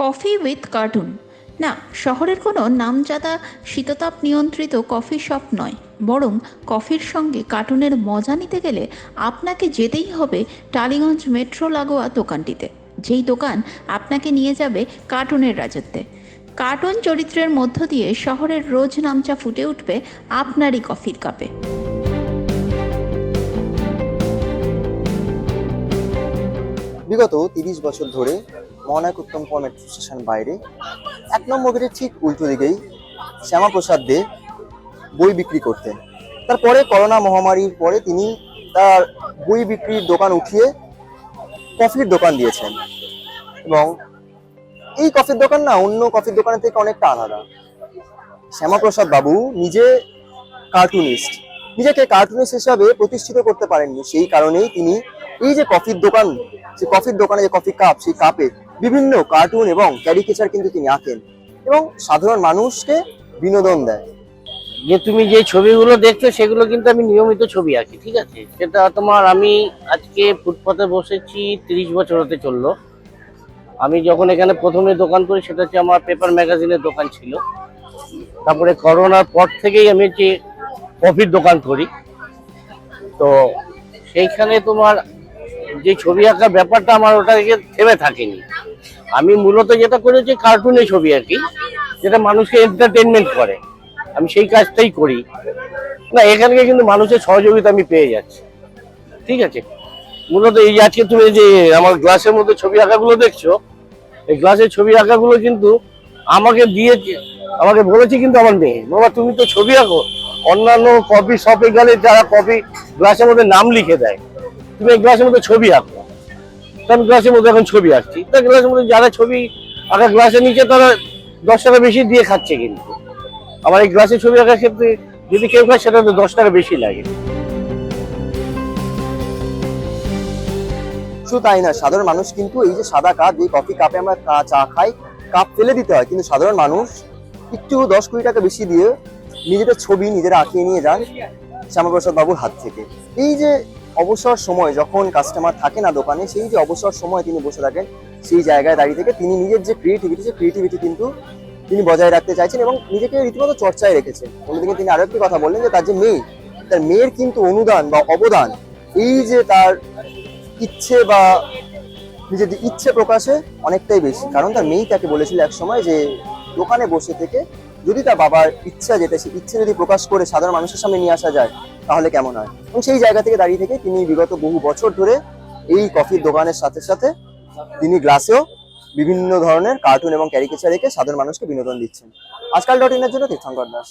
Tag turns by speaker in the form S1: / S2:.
S1: Coffee with cartoon না, শহরের কোনো নামজাদা শীততাপ নিয়ন্ত্রিত কফি শপ নয়, বরং কফির সঙ্গে কার্টুনের মজা নিতে গেলে আপনাকে যেতেই হবে টালিগঞ্জ মেট্রো লাগোয়া দোকানটিতে, যেই দোকান আপনাকে নিয়ে যাবে কার্টুনের রাজত্বে। কার্টুন চরিত্রের মধ্য দিয়ে শহরের রোজ নামচা ফুটে উঠবে আপনারই কফির কাপে
S2: বিগত তিরিশ বছর ধরে মহানায়ক উত্তমপুর মেট্রো স্টেশন বাইরে। এক নম্বর গেটের ঠিক উল্টো দিকেই শ্যামাপ্রসাদ দে বই বিক্রি করতেন। তারপরে করোনা মহামারীর পরে তিনি তার বই বিক্রির দোকান উঠিয়ে কফির দোকান দিয়েছেন। এবং এই কফির দোকান না, অন্য কফির দোকানের থেকে অনেকটা আলাদা। শ্যামাপ্রসাদ বাবু নিজে কার্টুনিস্ট নিজেকে কার্টুনিস্ট হিসাবে প্রতিষ্ঠিত করতে পারেননি। সেই কারণেই তিনি এই যে কফির দোকান যে কফির দোকানে যে কফি কাপ, সেই কাপে বিভিন্ন কার্টুন এবং ক্যারিকেচার কিন্তু তিনি আঁকেন এবং সাধারণ মানুষকে বিনোদন দেয়।
S3: যে তুমি যে ছবিগুলো দেখছ, সেগুলো কিন্তু আমি নিয়মিত ছবি আঁকি, ঠিক আছে? সেটা তোমার আমি আজকে ফুটপাতে বসেছি, তিরিশ বছর হতে চলল। আমি যখন এখানে প্রথমে দোকান করি, সেটা হচ্ছে আমার পেপার ম্যাগাজিনের দোকান ছিল। তারপরে করোনার পর থেকেই আমি হচ্ছে কফির দোকান করি। তো সেইখানে তোমার যে ছবি আঁকার ব্যাপারটা আমার ওটা থেমে থাকেনি। আমি মূলত যেটা করেছি কার্টুনে ছবি আঁকি, যেটা মানুষকে এন্টারটেনমেন্ট করে। আমি সেই কাজটাই করি। না এখানকে কিন্তু মানুষের সহযোগিতা আমি পেয়ে যাচ্ছি। ঠিক আছে? মূলত এই আজকে তুমি যে আমার গ্লাসের মধ্যে ছবি আঁকাগুলো দেখছ, এই গ্লাসের ছবি আঁকাগুলো কিন্তু আমাকে দিয়েছে, আমাকে বলেছে কিন্তু আমার মেয়ে, বাবা, তুমি তো ছবি আঁকো। অন্যান্য কফি শপে গেলে যারা কফি গ্লাসের মধ্যে নাম লিখে দেয় তুমি এই গ্লাসের মধ্যে ছবি আঁকো। আমি গ্লাসের মধ্যে এখন ছবি আঁকছি। তা গ্লাসের মধ্যে যারা ছবি আঁকা গ্লাসের নিচে, তারা দশ টাকা বেশি দিয়ে খাচ্ছে কিন্তু। আমার এই গ্লাসে ছবি আঁকার ক্ষেত্রে যদি কেউ খায়, সেটা তো দশ টাকা বেশি লাগে।
S2: শুধু তাই না সাধারণ মানুষ কিন্তু এই যে সাদা কাপ যে কফি কাপে আমরা চা খাই কাপ ফেলে দিতে হয়। কিন্তু সাধারণ মানুষ একটু দশ কুড়ি টাকা বেশি দিয়ে নিজেদের ছবি নিজেরা আঁকিয়ে নিয়ে যান শ্যামাপ্রসাদ বাবুর হাত থেকে। এই যে অবসর সময় যখন কাস্টমার থাকে না দোকানে, সেই যে অবসর সময় তিনি বসে থাকেন, সেই জায়গায় দাঁড়িয়ে থেকে তিনি নিজের যে ক্রিয়েটিভিটি সেই ক্রিয়েটিভিটি কিন্তু তিনি বজায় রাখতে চাইছেন এবং নিজেকে রীতিমতো চর্চায় রেখেছেন। অন্যদিকে তিনি আরও একটি কথা বললেন যে তার যে মেয়ে, তার মেয়ের কিন্তু অনুদান বা অবদান, এই যে তার ইচ্ছে বা নিজের ইচ্ছে প্রকাশে অনেকটাই বেশি। কারণ তার মেয়েই তাকে বলেছিল এক সময় যে দোকানে বসে থেকে যদি তার বাবার ইচ্ছা যেতে সে ইচ্ছে যদি প্রকাশ করে সাধারণ মানুষের সামনে নিয়ে আসা যায়, তাহলে কেমন হয়? এবং সেই জায়গা থেকে দাঁড়িয়ে থেকে তিনি বিগত বহু বছর ধরে এই কফির দোকানের সাথে সাথে তিনি গ্লাসেও বিভিন্ন ধরনের কার্টুন এবং ক্যারিকেচার রেখে সাধারণ মানুষকে বিনোদন দিচ্ছেন। আজকাল ডট ইনের জন্য তীর্থঙ্কর দাস।